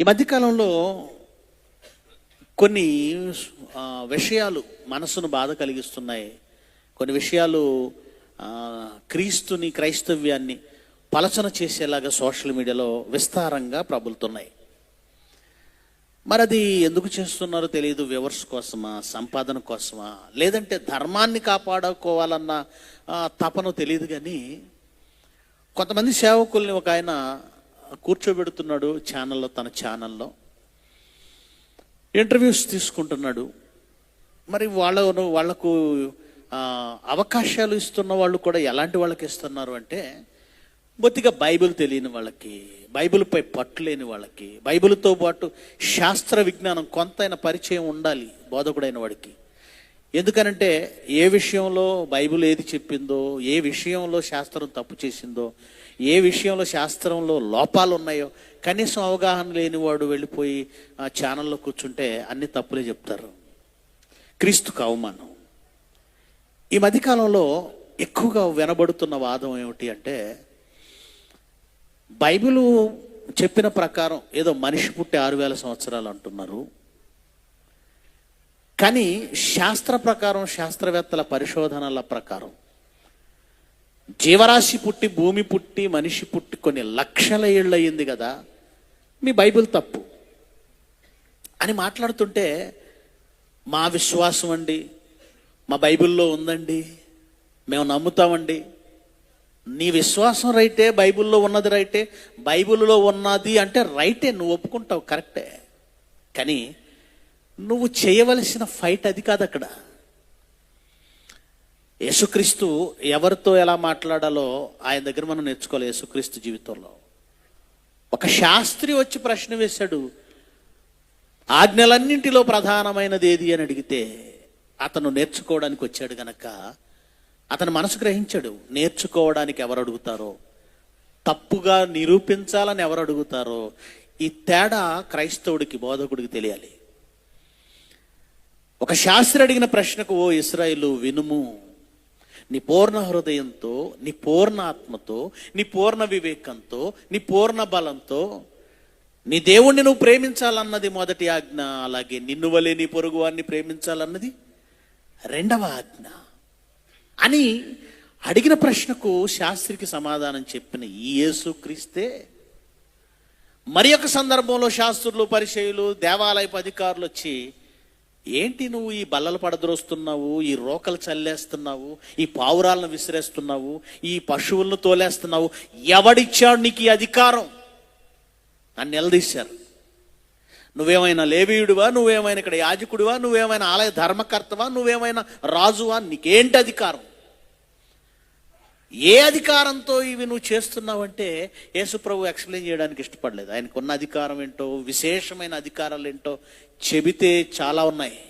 ఈ మధ్యకాలంలో కొన్ని విషయాలు మనసును బాధ కలిగిస్తున్నాయి. కొన్ని విషయాలు క్రీస్తుని క్రైస్తవ్యాన్ని పలచన చేసేలాగా సోషల్ మీడియాలో విస్తారంగా ప్రబలుతున్నాయి. మరి అది ఎందుకు చేస్తున్నారో తెలియదు. వ్యూవర్స్ కోసమా సంపాదన కోసమా లేదంటే ధర్మాన్ని కాపాడుకోవాలన్న తపన తెలియదు కానీ కొంతమంది సేవకుల్ని ఒక ఆయన కూర్చోబెడుతున్నాడు ఛానల్లో తన ఛానల్లో ఇంటర్వ్యూస్ తీసుకుంటున్నాడు. మరి వాళ్ళను వాళ్ళకు అవకాశాలు ఇస్తున్న వాళ్ళు కూడా ఎలాంటి వాళ్ళకి ఇస్తున్నారు అంటే బొత్తిగా బైబిల్ తెలియని వాళ్ళకి బైబిల్పై పట్టు లేని వాళ్ళకి బైబిల్తో పాటు శాస్త్ర విజ్ఞానం కొంతైనా పరిచయం ఉండాలి బోధకుడైన వాడికి. ఎందుకనంటే ఏ విషయంలో బైబిల్ ఏది చెప్పిందో ఏ విషయంలో శాస్త్రం తప్పు చేసిందో ఏ విషయంలో శాస్త్రంలో లోపాలు ఉన్నాయో కనీసం అవగాహన లేనివాడు వెళ్ళిపోయి ఆ ఛానల్లో కూర్చుంటే అన్ని తప్పులే చెప్తారు. క్రీస్తుకు అవమానం. ఈ మధ్యకాలంలో ఎక్కువగా వినబడుతున్న వాదం ఏమిటి అంటే బైబిలు చెప్పిన ప్రకారం ఏదో మనిషి పుట్టి ఆరు వేల సంవత్సరాలు అంటున్నారు. కానీ శాస్త్ర ప్రకారం శాస్త్రవేత్తల పరిశోధనల ప్రకారం జీవరాశి పుట్టి భూమి పుట్టి మనిషి పుట్టి కొన్ని లక్షల ఏళ్ళు అయ్యింది కదా. మీ బైబిల్ తప్పు. అని మాట్లాడుతుంటే మా విశ్వాసం అండి మా బైబిల్లో ఉందండి మేము నమ్ముతామండి. నీ విశ్వాసం రైటే బైబిల్లో ఉన్నది రైటే బైబిల్లో ఉన్నది అంటే రైటే నువ్వు ఒప్పుకుంటావు కరెక్టే. కానీ నువ్వు చేయవలసిన ఫైట్ అది కాదు అక్కడ. యేసుక్రీస్తు ఎవరితో ఎలా మాట్లాడాలో ఆయన దగ్గర మనం నేర్చుకోవాలి యేసుక్రీస్తు జీవితంలో. ఒక శాస్త్రి వచ్చి ప్రశ్న వేశాడు ఆజ్ఞలన్నింటిలో ప్రధానమైనది ఏది అని అడిగితే అతను నేర్చుకోవడానికి వచ్చాడు గనక అతను మనసు గ్రహించాడు నేర్చుకోవడానికి ఎవరు అడుగుతారో తప్పుగా నిరూపించాలని ఎవరు అడుగుతారో ఈ తేడా క్రైస్తవుడికి బోధకుడికి తెలియాలి. ఒక శాస్త్రి అడిగిన ప్రశ్నకు ఓ ఇస్రాయిలు వినుము నీ పూర్ణ హృదయంతో నీ పూర్ణ ఆత్మతో నీ పూర్ణ వివేకంతో నీ పూర్ణ బలంతో నీ దేవుణ్ణి నువ్వు ప్రేమించాలన్నది మొదటి ఆజ్ఞ అలాగే నిన్ను వలే నీ పొరుగు వారిని ప్రేమించాలన్నది రెండవ ఆజ్ఞ. అని అడిగిన ప్రశ్నకు శాస్త్రికి సమాధానం చెప్పిన ఈ యేసు క్రీస్తే మరి ఒక సందర్భంలో శాస్త్రులు పరిచయులు దేవాలయపు అధికారులు వచ్చి ఏంటి నువ్వు ఈ బల్లలు పడద్రోస్తున్నావు ఈ రోకలు చల్లేస్తున్నావు ఈ పావురాలను విసిరేస్తున్నావు ఈ పశువులను తోలేస్తున్నావు? ఎవడిచ్చాడు నీకు ఈ అధికారం? అని నిలదీశారు. నువ్వేమైనా లేవీయుడివా? నువ్వేమైనా ఇక్కడ యాజకుడివా? నువ్వేమైనా ఆలయ ధర్మకర్తవా? నువ్వేమైనా రాజువా? నీకేంటి అధికారం? ఏ అధికారంతో ఇవి నువ్వు చేస్తున్నావంటే యేసుప్రభు ఎక్స్ప్లెయిన్ చేయడానికి ఇష్టపడలేదు. ఆయనకు ఉన్న అధికారం ఏంటో విశేషమైన అధికారాలు ఏంటో చెబితే చాలా ఉన్నాయి.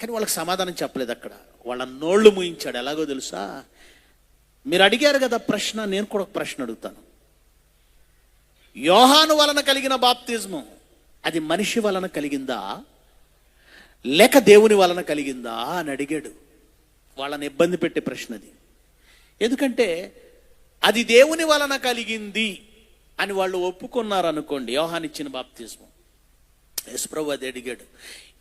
కానీ వాళ్ళకి సమాధానం చెప్పలేదు అక్కడ. వాళ్ళ నోళ్ళు ముయించాడు. ఎలాగో తెలుసా? మీరు అడిగారు కదా ప్రశ్న నేను కూడా ఒక ప్రశ్న అడుగుతాను. యోహాను వలన కలిగిన బాప్తిజము అది మనిషి వలన కలిగిందా? లేక దేవుని వలన కలిగిందా? అని అడిగాడు. వాళ్ళని ఇబ్బంది పెట్టే ప్రశ్న అది ఎందుకంటే అది దేవుని వలన కలిగింది అని వాళ్ళు ఒప్పుకున్నారు అనుకోండి యోహాన్ ఇచ్చిన బాప్తిజము. యేసుప్రభు అది అడిగాడు.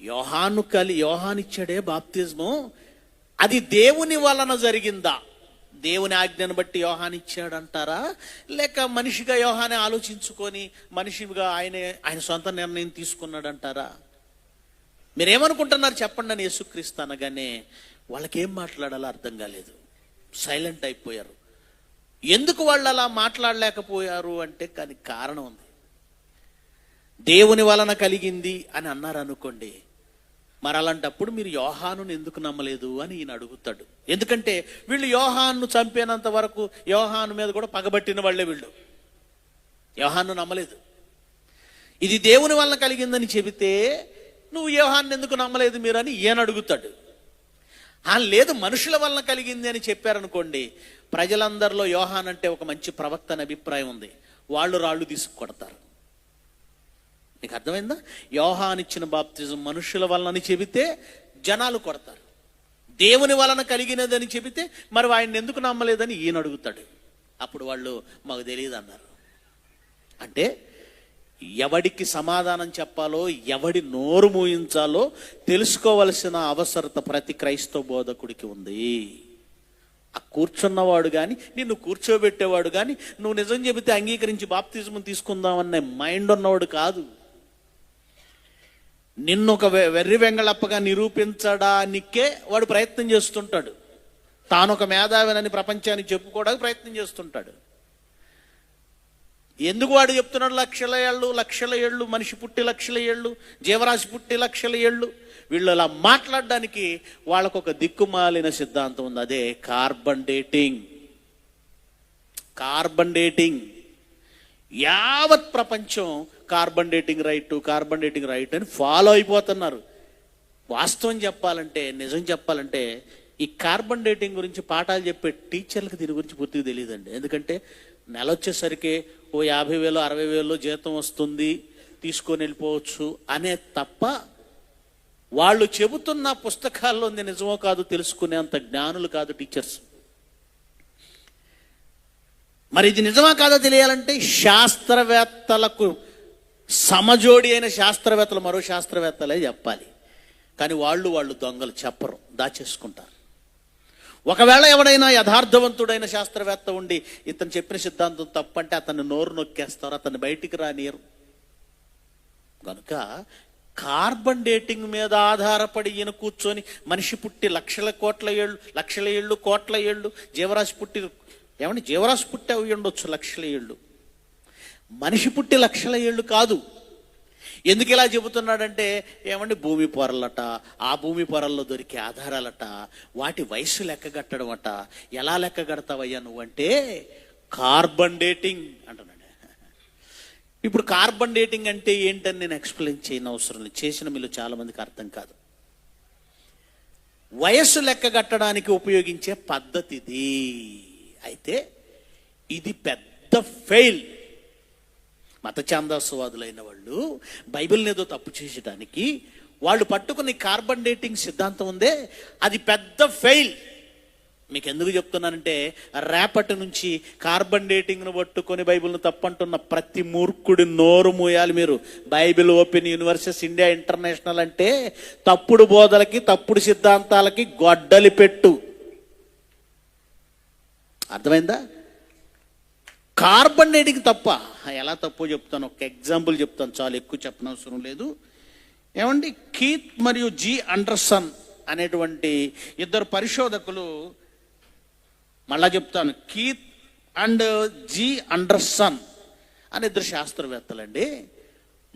యోహాను కలి యోహానిచ్చాడే బాప్తిజము. అది దేవుని వలన జరిగిందా? దేవుని ఆజ్ఞను బట్టి యోహానిచ్చాడు అంటారా? లేక మనిషిగా యోహాని ఆలోచించుకొని మనిషిగా ఆయనే ఆయన సొంత నిర్ణయం తీసుకున్నాడు అంటారా మీరేమనుకుంటున్నారు చెప్పండి అని యేసుక్రీస్తు అనగానే వాళ్ళకేం మాట్లాడాలో అర్థం కాలేదు. సైలెంట్ అయిపోయారు. ఎందుకు వాళ్ళు అలా మాట్లాడలేకపోయారు అంటే కానీ కారణం ఉంది. దేవుని వలన కలిగింది అని అన్నారు అనుకోండి మరి అలాంటప్పుడు మీరు యోహాను ఎందుకు నమ్మలేదు అని ఈయన అడుగుతాడు. ఎందుకంటే వీళ్ళు యోహాన్ను చంపేనంత వరకు యోహాను మీద కూడా పగబట్టిన వాళ్ళే వీళ్ళు. యోహాన్ను నమ్మలేదు. ఇది దేవుని వలన కలిగిందని చెబితే నువ్వు యోహాన్ని ఎందుకు నమ్మలేదు మీరు? అని ఈయన అడుగుతాడు. లేదు మనుషుల వలన కలిగింది అని చెప్పారనుకోండి ప్రజలందరిలో యోహాన్ అంటే ఒక మంచి ప్రవక్త అని అభిప్రాయం ఉంది. వాళ్ళు రాళ్ళు తీసుకు కొడతారు నీకు అర్థమైందా? యోహాన్ ఇచ్చిన బాప్తిజం మనుషుల వలనని చెబితే జనాలు కొడతారు. దేవుని వలన కలిగినదని చెబితే మరి ఆయన ఎందుకు నమ్మలేదని ఈయన అడుగుతాడు. అప్పుడు వాళ్ళు మాకు తెలియదు అన్నారు. అంటే ఎవడికి సమాధానం చెప్పాలో ఎవడి నోరు మూయించాలో తెలుసుకోవలసిన అవసరత ప్రతి క్రైస్తవ బోధకుడికి ఉంది. ఆ కూర్చున్నవాడు కానీ నిన్ను కూర్చోబెట్టేవాడు కానీ నువ్వు నిజం చెబితే అంగీకరించి బాప్తిజం తీసుకుందామనే మైండ్ ఉన్నవాడు కాదు. నిన్ను ఒక వెర్రి వెంగళప్పగా నిరూపించడానికే వాడు ప్రయత్నం చేస్తుంటాడు. తాను ఒక మేధావినని ప్రపంచానికి చెప్పుకోవడానికి ప్రయత్నం చేస్తుంటాడు. ఎందుకు వాడు చెప్తున్నాడు లక్షల ఏళ్ళు లక్షల ఏళ్ళు మనిషి పుట్టి లక్షల ఏళ్ళు జీవరాశి పుట్టి లక్షల ఏళ్ళు? వీళ్ళు అలా మాట్లాడడానికి వాళ్ళకు ఒక దిక్కుమాలిన సిద్ధాంతం ఉంది. అదే కార్బన్ డేటింగ్. Carbon dating. యావత్ ప్రపంచం carbon dating right carbon dating right అని ఫాలో అయిపోతున్నారు. వాస్తవం చెప్పాలంటే నిజం చెప్పాలంటే ఈ కార్బన్ డేటింగ్ గురించి పాఠాలు చెప్పే టీచర్లకు దీని గురించి పూర్తిగా తెలియదండి. ఎందుకంటే నెల వచ్చేసరికి ఓ యాభై వేలు అరవై వేలు జీతం వస్తుంది తీసుకొని వెళ్ళిపోవచ్చు అనే తప్ప వాళ్ళు చెబుతున్న పుస్తకాల్లో ఉంది నిజమో కాదు తెలుసుకునేంత జ్ఞానులు కాదు టీచర్స్. మరి ఇది నిజమా కాదో తెలియాలంటే శాస్త్రవేత్తలకు సమజోడి అయిన శాస్త్రవేత్తలు మరో శాస్త్రవేత్తలే చెప్పాలి. కానీ వాళ్ళు వాళ్ళు దొంగలు చెప్పరు దాచేసుకుంటారు. ఒకవేళ ఎవడైనా యథార్థవంతుడైన శాస్త్రవేత్త ఉండి ఇతను చెప్పిన సిద్ధాంతం తప్పంటే అతన్ని నోరు నొక్కేస్తారు అతన్ని బయటికి రానియరు. కనుక కార్బన్ డేటింగ్ మీద ఆధారపడి ఈయన కూర్చొని మనిషి పుట్టి లక్షల కోట్ల ఏళ్ళు లక్షల ఏళ్ళు కోట్ల ఏళ్ళు జీవరాశి పుట్టి ఏమండి జీవరాశి పుట్టి అవి ఉండొచ్చు లక్షల ఏళ్ళు. మనిషి పుట్టి లక్షల ఏళ్ళు కాదు. ఎందుకు ఇలా చెబుతున్నాడంటే ఏమండి భూమి పొరలట ఆ భూమి పొరల్లో దొరికే ఆధారాలట వాటి వయసు లెక్క కట్టడం అట ఎలా లెక్క కడతావయ్యా నువ్వంటే కార్బన్ డేటింగ్ అంటున్నాడు. ఇప్పుడు కార్బన్ డేటింగ్ అంటే ఏంటని నేను ఎక్స్ప్లెయిన్ చేయని అవసరం లేదు. చేసిన మీలో చాలా మందికి అర్థం కాదు. వయస్సు లెక్క కట్టడానికి ఉపయోగించే పద్ధతి ఇది అయితే ఇది పెద్ద ఫెయిల్. మత ఛాందాసవాదులైన వాళ్ళు బైబిల్ని ఏదో తప్పు చేసడానికి వాళ్ళు పట్టుకుని కార్బన్ డేటింగ్ సిద్ధాంతం ఉందే అది పెద్ద ఫెయిల్. మీకు ఎందుకు చెప్తున్నానంటే రేపటి నుంచి కార్బన్ డేటింగ్ను పట్టుకొని బైబిల్ను తప్పంటున్న ప్రతి మూర్ఖుడి నోరు మూయాలి మీరు. Bible open universities India international అంటే తప్పుడు బోధలకి తప్పుడు సిద్ధాంతాలకి గొడ్డలి పెట్టు. అర్థమైందా? కార్బన్ డేటింగ్ తప్ప. ఎలా తప్పో చెప్తాను? ఒక ఎగ్జాంపుల్ చెప్తాను. చాలా ఎక్కువ చెప్పనవసరం లేదు. ఏమండి? కీత్ మరియు జి అండర్సన్ అనేటువంటి ఇద్దరు పరిశోధకులు మళ్ళా చెప్తాను. కీత్ అండ్ జి అండర్సన్ అనే ఇద్దరు శాస్త్రవేత్తలండి.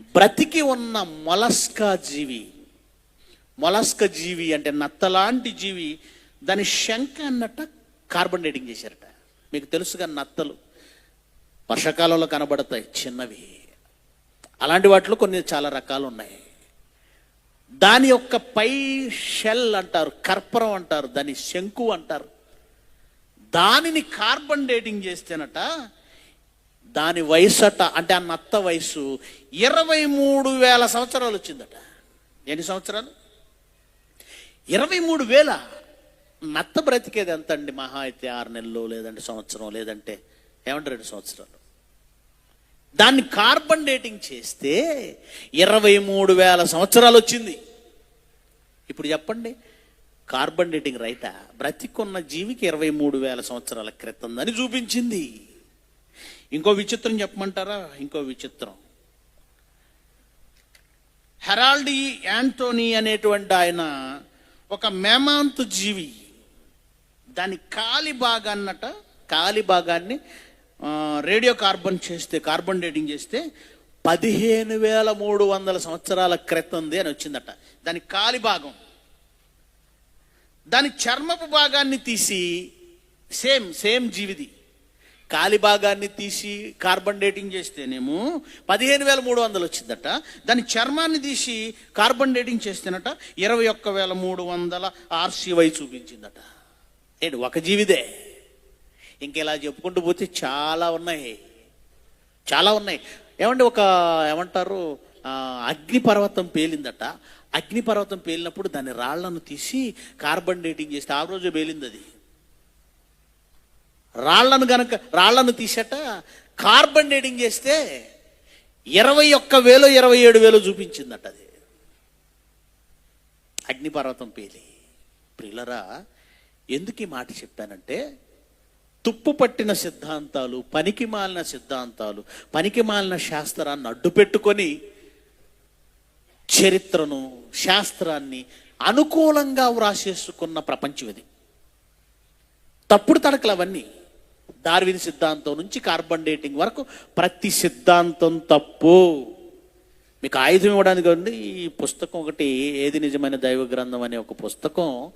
బ్రతికి ఉన్న మొలస్కా జీవి. మొలస్క జీవి అంటే నత్తలాంటి జీవి. దాని శంఖ అన్నట్ట కార్బన్ డేటింగ్ చేశారట. మీకు తెలుసుగా నత్తలు. వర్షాకాలంలో కనబడతాయి చిన్నవి. అలాంటి వాటిలో కొన్ని చాలా రకాలు ఉన్నాయి. దాని యొక్క పై షెల్ అంటారు కర్పరం అంటారు దాని శంకు అంటారు. దానిని కార్బన్ డేటింగ్ చేస్తేనట దాని వయసట అంటే ఆ నత్త వయసు ఇరవై మూడు వేల సంవత్సరాలు వచ్చిందట. ఎన్ని సంవత్సరాలు? ఇరవై మూడు వేల. నత్త బ్రతికేది ఎంత అండి మహా అయితే ఆరు నెలలు లేదంటే సంవత్సరం లేదంటే. ఏమంటారు రెండు సంవత్సరాలు? దాన్ని కార్బన్ డేటింగ్ చేస్తే ఇరవై మూడు వేల సంవత్సరాలు వచ్చింది. ఇప్పుడు చెప్పండి కార్బన్ డేటింగ్ రైటా? బ్రతికున్న జీవికి ఇరవై మూడు వేల సంవత్సరాల క్రితం అని చూపించింది. ఇంకో విచిత్రం చెప్పమంటారా? ఇంకో విచిత్రం. హెరాల్డ్ యాంటోనీ అనేటువంటి ఆయన ఒక మేమాంతు జీవి. దాని కాలి భాగాన్నట కాలి భాగాన్ని రేడియో కార్బన్ చేస్తే కార్బన్ డేటింగ్ చేస్తే పదిహేను వేల మూడు వందల సంవత్సరాల క్రితంది అని వచ్చిందట. దాని కాలి భాగం. దాని చర్మపు భాగాన్ని తీసి సేమ్ సేమ్ జీవిది. కాలి భాగాన్ని తీసి కార్బన్ డేటింగ్ చేస్తేనేమో పదిహేను వేల మూడు వందలు వచ్చిందట. దాని చర్మాన్ని తీసి కార్బన్ డేటింగ్ చేస్తేనట ఇరవై ఒక్క వేల మూడు వందల ఆర్సీవై చూపించిందట. ఏంటి ఒక జీవిదే. ఇంకెలా చెప్పుకుంటూ పోతే చాలా ఉన్నాయి. చాలా ఉన్నాయి. ఏమంటే ఒక ఏమంటారు అగ్నిపర్వతం పేలిందట. అగ్నిపర్వతం పేలినప్పుడు దాని రాళ్ళను తీసి కార్బన్ డేటింగ్ చేస్తే ఆ రోజు పేలింది అది రాళ్ళను గనక రాళ్ళను తీసేట కార్బన్ డేటింగ్ చేస్తే ఇరవై ఒక్క వేలు ఇరవై ఏడు వేలు చూపించిందట అది. అగ్నిపర్వతం పేలి. ప్రిలరా ఎందుకు ఈ మాట చెప్పానంటే తుప్పు పట్టిన సిద్ధాంతాలు పనికి మాలిన సిద్ధాంతాలు పనికి మాలిన శాస్త్రాన్ని అడ్డు పెట్టుకొని చరిత్రను శాస్త్రాన్ని అనుకూలంగా వ్రాసేసుకున్న ప్రపంచం ఇది. తప్పుడు తడకలు అవన్నీ డార్విన్ సిద్ధాంతం నుంచి కార్బన్ డేటింగ్ వరకు ప్రతి సిద్ధాంతం తప్పు. మీకు ఆయుధం ఇవ్వడానికి ఉంది. ఈ పుస్తకం ఒకటి ఏది నిజమైన దైవ గ్రంథం అనే ఒక పుస్తకం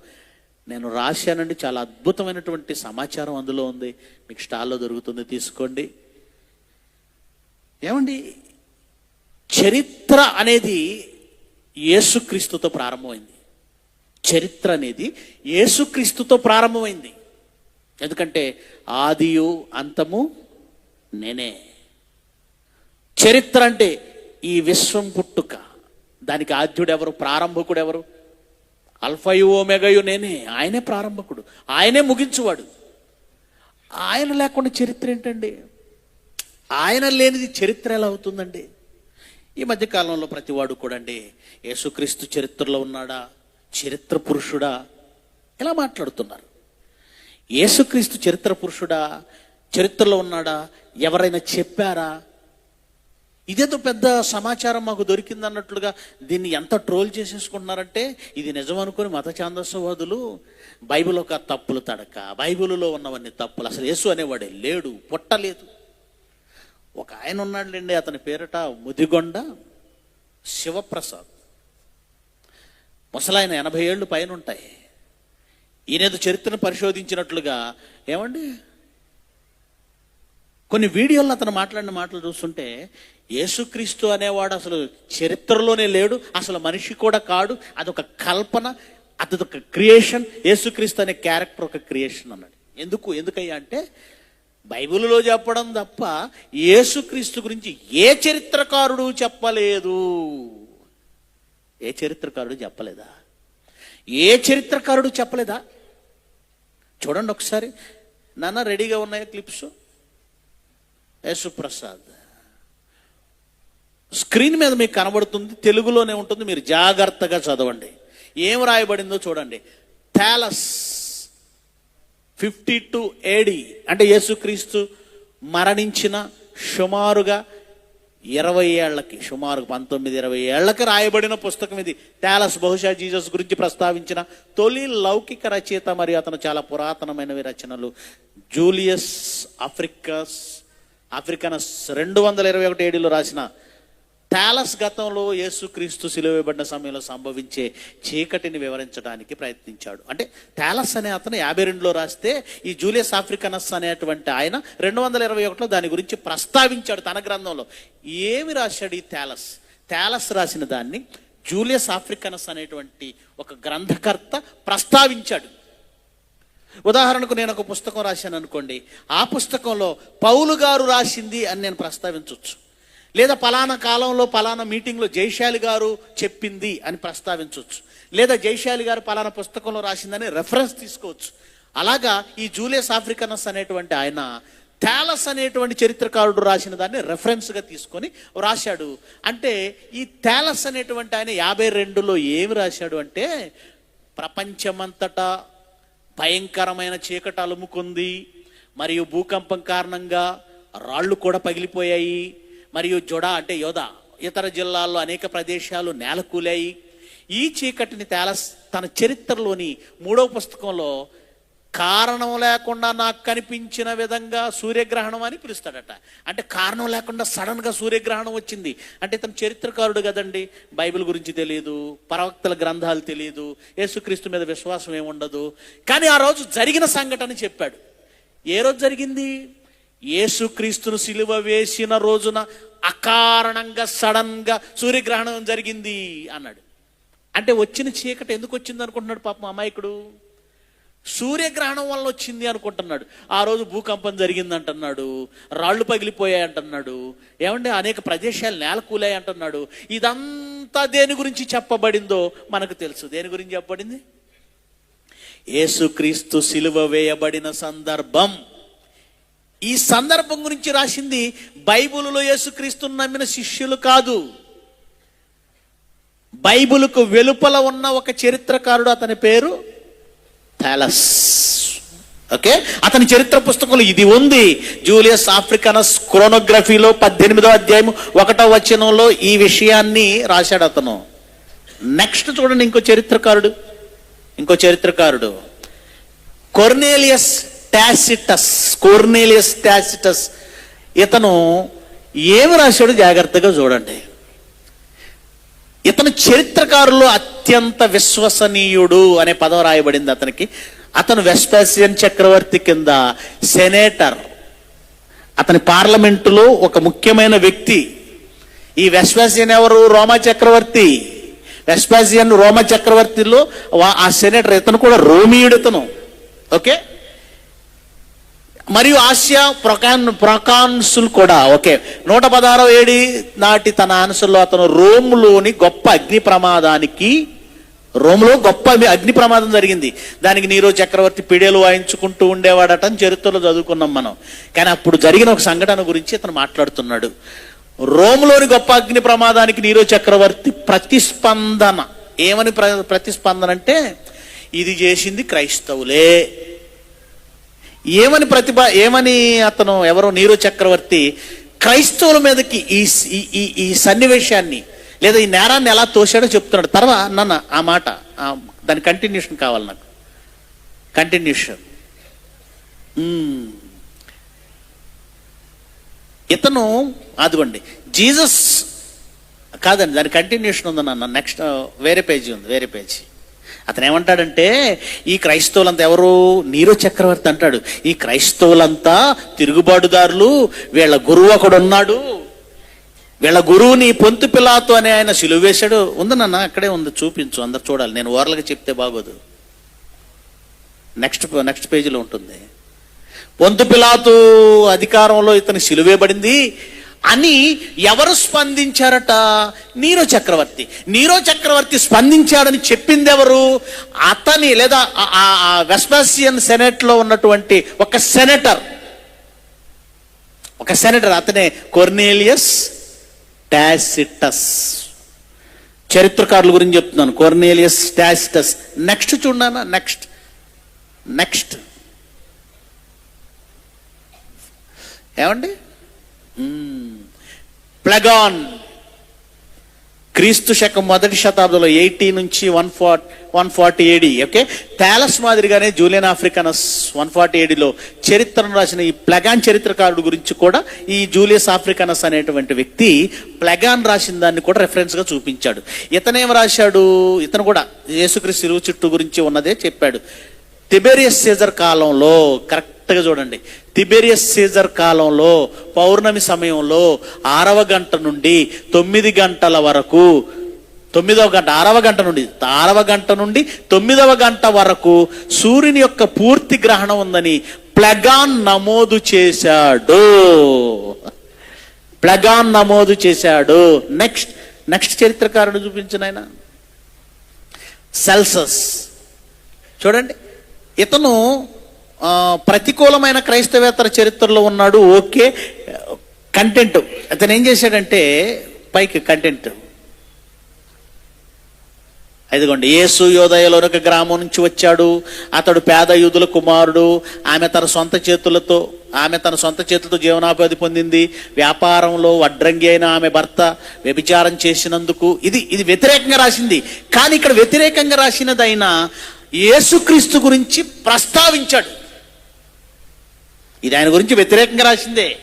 నేను రాశానండి చాలా అద్భుతమైనటువంటి సమాచారం అందులో ఉంది. మీకు స్టాల్లో దొరుకుతుంది తీసుకోండి. ఏమండి? చరిత్ర అనేది యేసుక్రీస్తుతో ప్రారంభమైంది. చరిత్ర అనేది యేసుక్రీస్తుతో ప్రారంభమైంది. ఎందుకంటే ఆదియు అంతము నేనే. చరిత్ర అంటే ఈ విశ్వం పుట్టుక. దానికి ఆద్యుడు ఎవరు ప్రారంభకుడు ఎవరు అల్ఫయు ఓమెగయు నేనే. ఆయనే ప్రారంభకుడు. ఆయనే ముగించువాడు. ఆయన లేకుండా చరిత్ర ఏంటండి? ఆయన లేనిది చరిత్ర ఎలా అవుతుందండి? ఈ మధ్యకాలంలో ప్రతివాడు కూడా అండి యేసుక్రీస్తు చరిత్రలో ఉన్నాడా? చరిత్ర పురుషుడా? ఇలా మాట్లాడుతున్నారు. యేసుక్రీస్తు చరిత్ర పురుషుడా? చరిత్రలో ఉన్నాడా? ఎవరైనా చెప్పారా? ఇదేదో పెద్ద సమాచారం మాకు దొరికింది అన్నట్లుగా దీన్ని ఎంత ట్రోల్ చేసేసుకుంటున్నారంటే ఇది నిజం అనుకుని మత ఛాందస్యవాదులు బైబిల్ ఒక తప్పులు తడక బైబిల్లో ఉన్నవన్నీ తప్పులు. అసలు యేసు అనేవాడే లేడు పుట్టలేదు. ఒక ఆయన ఉన్నాడులేండి అతని పేరట ముదిగొండ శివప్రసాద్. ముసలాయన ఎనభై ఏళ్ళు పైన ఉంటాయి ఈయనేదో చరిత్రను పరిశోధించినట్లుగా ఏమండి? కొన్ని వీడియోల్లో అతను మాట్లాడిన మాటలు చూస్తుంటే యేసుక్రీస్తు అనేవాడు అసలు చరిత్రలోనే లేడు అసలు మనిషి కూడా కాడు. అదొక కల్పన అదొక క్రియేషన్. యేసుక్రీస్తు అనే క్యారెక్టర్ ఒక క్రియేషన్ అన్నాడు. ఎందుకు? ఎందుకయ్యా అంటే బైబిల్లో చెప్పడం తప్ప యేసుక్రీస్తు గురించి ఏ చరిత్రకారుడు చెప్పలేదు. ఏ చరిత్రకారుడు చెప్పలేదా? ఏ చరిత్రకారుడు చెప్పలేదా? చూడండి ఒకసారి. నాన్న రెడీగా ఉన్నాయా క్లిప్స్? యేసుప్రసాద్. స్క్రీన్ మీద మీకు కనబడుతుంది తెలుగులోనే ఉంటుంది మీరు జాగ్రత్తగా చదవండి. ఏం రాయబడిందో చూడండి. థాలస్ ఫిఫ్టీ టూ ఏడి అంటే యేసుక్రీస్తు మరణించిన సుమారుగా ఇరవై ఏళ్ళకి సుమారు పంతొమ్మిది ఇరవై ఏళ్ళకి రాయబడిన పుస్తకం ఇది. టాలస్ బహుశా జీసస్ గురించి ప్రస్తావించిన తొలి లౌకిక రచయిత మరియు అతను చాలా పురాతనమైనవి రచనలు. జూలియస్ ఆఫ్రికస్ ఆఫ్రికనస్ రెండు వందల ఇరవై ఒకటి ఏడిలో రాసిన టాలస్ గతంలో యేసుక్రీస్తు సిలువబడిన సమయంలో సంభవించే చీకటిని వివరించడానికి ప్రయత్నించాడు. అంటే టాలస్ అనే అతను యాభై రెండులో రాస్తే ఈ జూలియస్ ఆఫ్రికనస్ అనేటువంటి ఆయన రెండు వందల ఇరవై ఒకటిలో దాని గురించి ప్రస్తావించాడు తన గ్రంథంలో. ఏమి రాశాడు ఈ టాలస్ టాలస్ రాసిన దాన్ని జూలియస్ ఆఫ్రికనస్ అనేటువంటి ఒక గ్రంథకర్త ప్రస్తావించాడు. ఉదాహరణకు నేను ఒక పుస్తకం రాశాను అనుకోండి. ఆ పుస్తకంలో పౌలు గారు రాసింది అని నేను ప్రస్తావించవచ్చు లేదా పలానా కాలంలో పలానా మీటింగ్లో జైశాలి గారు చెప్పింది అని ప్రస్తావించవచ్చు. లేదా జైశాలి గారు పలానా పుస్తకంలో రాసిందని రెఫరెన్స్ తీసుకోవచ్చు. అలాగా ఈ జూలియస్ ఆఫ్రికనస్ అనేటువంటి ఆయన థాలస్ అనేటువంటి చరిత్రకారుడు రాసిన దాన్ని రెఫరెన్స్గా తీసుకొని రాశాడు. అంటే ఈ థాలస్ అనేటువంటి ఆయన యాభై రెండులో ఏమి రాశాడు అంటే ప్రపంచమంతటా భయంకరమైన చీకట అలుముకుంది మరియు భూకంపం కారణంగా రాళ్ళు కూడా పగిలిపోయాయి మరియు జొడ అంటే యోధ. ఇతర జిల్లాల్లో అనేక ప్రదేశాలు నేలకూలాయి. ఈ చీకటిని తేల తన చరిత్రలోని మూడవ పుస్తకంలో కారణం లేకుండా నాకు కనిపించిన విధంగా సూర్యగ్రహణం అని పిలుస్తాడట. అంటే కారణం లేకుండా సడన్గా సూర్యగ్రహణం వచ్చింది. అంటే తన చరిత్రకారుడు కదండి. బైబిల్ గురించి తెలియదు ప్రవక్తల గ్రంథాలు తెలియదు యేసుక్రీస్తు మీద విశ్వాసం ఏముండదు. కానీ ఆ రోజు జరిగిన సంఘటన చెప్పాడు. ఏ రోజు జరిగింది? యేసుక్రీస్తును సిలువ వేసిన రోజున అకారణంగా సడన్గా సూర్యగ్రహణం జరిగింది అన్నాడు. అంటే వచ్చిన చీకటి ఎందుకు వచ్చింది అనుకుంటున్నాడు పాపం అమాయకుడు? సూర్యగ్రహణం వల్ల వచ్చింది అనుకుంటున్నాడు. ఆ రోజు భూకంపం జరిగింది అంటున్నాడు రాళ్ళు పగిలిపోయాయి అంటున్నాడు ఏమంటే అనేక ప్రదేశాలు నేలకూలాయి అంటున్నాడు. ఇదంతా దేని గురించి చెప్పబడిందో మనకు తెలుసు. దేని గురించి చెప్పబడింది? యేసుక్రీస్తు సిలువ వేయబడిన సందర్భం. ఈ సందర్భం గురించి రాసింది బైబిలులో యేసుక్రీస్తును నమ్మిన శిష్యులు కాదు. బైబిలుకు వెలుపల ఉన్న ఒక చరిత్రకారుడు అతని పేరు థాలస్. ఓకే? అతని చరిత్ర పుస్తకంలో ఇది ఉంది. జూలియస్ ఆఫ్రికనస్ క్రోనోగ్రఫీలో పద్దెనిమిదో అధ్యాయం ఒకటో వచనంలో ఈ విషయాన్ని రాశాడు అతను. నెక్స్ట్ చూడండి ఇంకో చరిత్రకారుడు. ఇంకో చరిత్రకారుడు. కొర్నేలియస్ టాసిటస్ కోర్నేలియస్ టాసిటస్ ఇతను ఏమి రాశాడు జాగ్రత్తగా చూడండి. ఇతను చరిత్రకారులు అత్యంత విశ్వసనీయుడు అనే పదం రాయబడింది అతనికి. అతను వెస్పాసియన్ చక్రవర్తి కింద సెనేటర్ అతని పార్లమెంటులో ఒక ముఖ్యమైన వ్యక్తి. ఈ వెస్పాసియన్ ఎవరు? రోమా చక్రవర్తి. వెస్పాసియన్ రోమా చక్రవర్తిలో వా- ఆ సెనేటర్ ఇతను కూడా రోమియుడు ఇతను. ఓకే? మరియు ఆసియా ప్రొకాన్ ప్రొకాన్సుల్ కూడా ఓకే. నూట పదహారవ ఏడి నాటి తన ఆన్సర్లో అతను రోమ్లోని గొప్ప అగ్ని ప్రమాదానికి రోమ్లో గొప్ప అగ్ని ప్రమాదం జరిగింది. దానికి నీరో చక్రవర్తి పిడేలు వాయించుకుంటూ ఉండేవాడట అని చరిత్రలో చదువుకున్నాం మనం. కానీ అప్పుడు జరిగిన ఒక సంఘటన గురించి అతను మాట్లాడుతున్నాడు. రోమ్లోని గొప్ప అగ్ని ప్రమాదానికి నీరో చక్రవర్తి ప్రతిస్పందన. ఏమని ప్ర- ప్రతిస్పందన అంటే ఇది చేసింది క్రైస్తవులే. ఏమని ప్రతిభ ఏమని అతను ఎవరో నీరో చక్రవర్తి క్రైస్తవుల మీదకి ఈ ఈ- ఈ ఈ సన్నివేశాన్ని లేదా ఈ నేరాన్ని ఎలా తోశాడో చెప్తున్నాడు. తర్వాత నన్న ఆ మాట దాని కంటిన్యూషన్ కావాలి నాకు. కంటిన్యూషన్ ఇతను అదిగోండి జీసస్ కాదండి దాని కంటిన్యూషన్ ఉంది నాన్న నెక్స్ట్ వేరే పేజీ ఉంది వేరే పేజీ. అతను ఏమంటాడంటే ఈ క్రైస్తవులంతా ఎవరు? నీరో చక్రవర్తి అంటాడు. ఈ క్రైస్తవులంతా తిరుగుబాటుదారులు వీళ్ళ గురువు ఒకడున్నాడు. వీళ్ళ గురువుని పొంతు పిలాతు అనే ఆయన సిలువ వేశాడు. ఉంది నాన్న అక్కడే ఉంది చూపించు అందరు చూడాలి. నేను ఓర్లకి చెప్తే బాగోదు. నెక్స్ట్ నెక్స్ట్ పేజీలో ఉంటుంది. పొంతు పిలాతు అధికారంలో ఇతను సిలువేయబడింది అని ఎవరు స్పందించారట? నీరో చక్రవర్తి. నీరో చక్రవర్తి స్పందించాడని చెప్పింది ఎవరు అతని లేదా వెస్పాసియన్ సెనెట్లో ఉన్నటువంటి ఒక సెనేటర్ ఒక సెనేటర్ అతనే కొర్నేలియస్ టాసిటస్ చరిత్రకారుల గురించి చెప్తున్నాను. కొర్నేలియస్ టాసిటస్ నెక్స్ట్ చూడనా? నెక్స్ట్ నెక్స్ట్ ఏమండి? Hmm. ప్లగాన్. క్రీస్తు శకం మొదటి శతాబ్దంలో ఎయిటీ నుంచి one forty one forty AD okay? Palace మాదిరిగానే జూలియన్ ఆఫ్రికనస్ వన్ ఫార్టీ ఏడిలో చరిత్రను రాసిన ఈ ప్లగాన్ చరిత్రకారుడు గురించి కూడా ఈ జూలియస్ ఆఫ్రికనస్ అనేటువంటి వ్యక్తి ప్లగాన్ రాసిన దాన్ని కూడా రెఫరెన్స్గా చూపించాడు. ఇతనేం రాశాడు? ఇతను కూడా యేసుక్రీస్తు ఇరువు చుట్టూ గురించి ఉన్నదే చెప్పాడు. తిబెరియస్ సీజర్ కాలంలో కరెక్ట్గా చూడండి. తిబెరియస్ సీజర్ కాలంలో పౌర్ణమి సమయంలో ఆరవ గంట నుండి తొమ్మిది గంటల వరకు తొమ్మిదవ గంట ఆరవ గంట నుండి ఆరవ గంట నుండి తొమ్మిదవ గంట వరకు సూర్యుని యొక్క పూర్తి గ్రహణం ఉందని ప్లగాన్ నమోదు చేశాడు. ప్లగాన్ నమోదు చేశాడు. నెక్స్ట్ నెక్స్ట్ చరిత్రకారుడు చూపించిన ఆయన? సెల్సస్. చూడండి ఇతను ప్రతికూలమైన క్రైస్తవేతర చరిత్రలో ఉన్నాడు ఓకే కంటెంట్. అతను ఏం చేశాడంటే పైకి కంటెంట్. ఇదిగోండి యేసు యోదయలో ఒక గ్రామం నుంచి వచ్చాడు. అతడు పేద యూదుల కుమారుడు. ఆమె తన సొంత చేతులతో ఆమె తన సొంత చేతులతో జీవనోపాధి పొందింది. వ్యాపారంలో వడ్రంగి అయిన ఆమె భర్త వ్యభిచారం చేసినందుకు ఇది ఇది వ్యతిరేకంగా రాసింది. కానీ ఇక్కడ వ్యతిరేకంగా రాసినదైనా యేసుక్రీస్తు గురించి ప్రస్తావించాడు. ఇది ఆయన గురించి వ్యతిరేకంగా రాసిందే.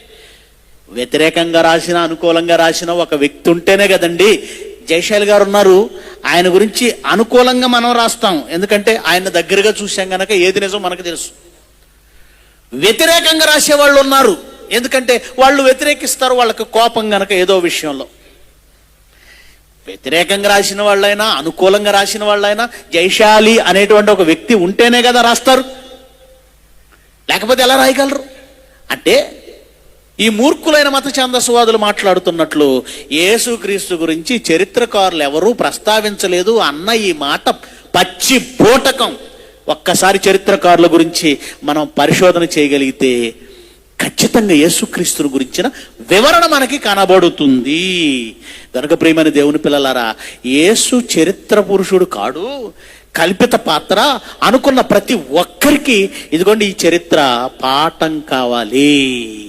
వ్యతిరేకంగా రాసిన అనుకూలంగా రాసిన ఒక వ్యక్తి ఉంటేనే కదండి జయశాల్ గారు ఉన్నారు. ఆయన గురించి అనుకూలంగా మనం రాస్తాం. ఎందుకంటే ఆయన దగ్గరగా చూసాం కనుక ఏది నిజం మనకు తెలుసు. వ్యతిరేకంగా రాసే వాళ్ళు ఉన్నారు. ఎందుకంటే వాళ్ళు వ్యతిరేకిస్తారు వాళ్ళకి కోపం గనక ఏదో విషయంలో. వ్యతిరేకంగా రాసిన వాళ్ళైనా అనుకూలంగా రాసిన వాళ్ళైనా జైశాలి అనేటువంటి ఒక వ్యక్తి ఉంటేనే కదా రాస్తారు. లేకపోతే ఎలా రాయగలరు? అంటే ఈ మూర్ఖులైన మత ఛందస్వాదులు మాట్లాడుతున్నట్లు యేసుక్రీస్తు గురించి చరిత్రకారులు ఎవరూ ప్రస్తావించలేదు అన్న ఈ మాట పచ్చి బోటకం. ఒక్కసారి చరిత్రకారుల గురించి మనం పరిశోధన చేయగలిగితే ఖచ్చితంగా యేసుక్రీస్తుని గురించిన వివరణ మనకి కనబడుతుంది. గనక ప్రియమైన దేవుని పిల్లలారా యేసు చరిత్ర పురుషుడు కాడు. కల్పిత పాత్ర అనుకున్న ప్రతి ఒక్కరికి. ఇదిగోండి ఈ చరిత్ర పాఠం కావాలి.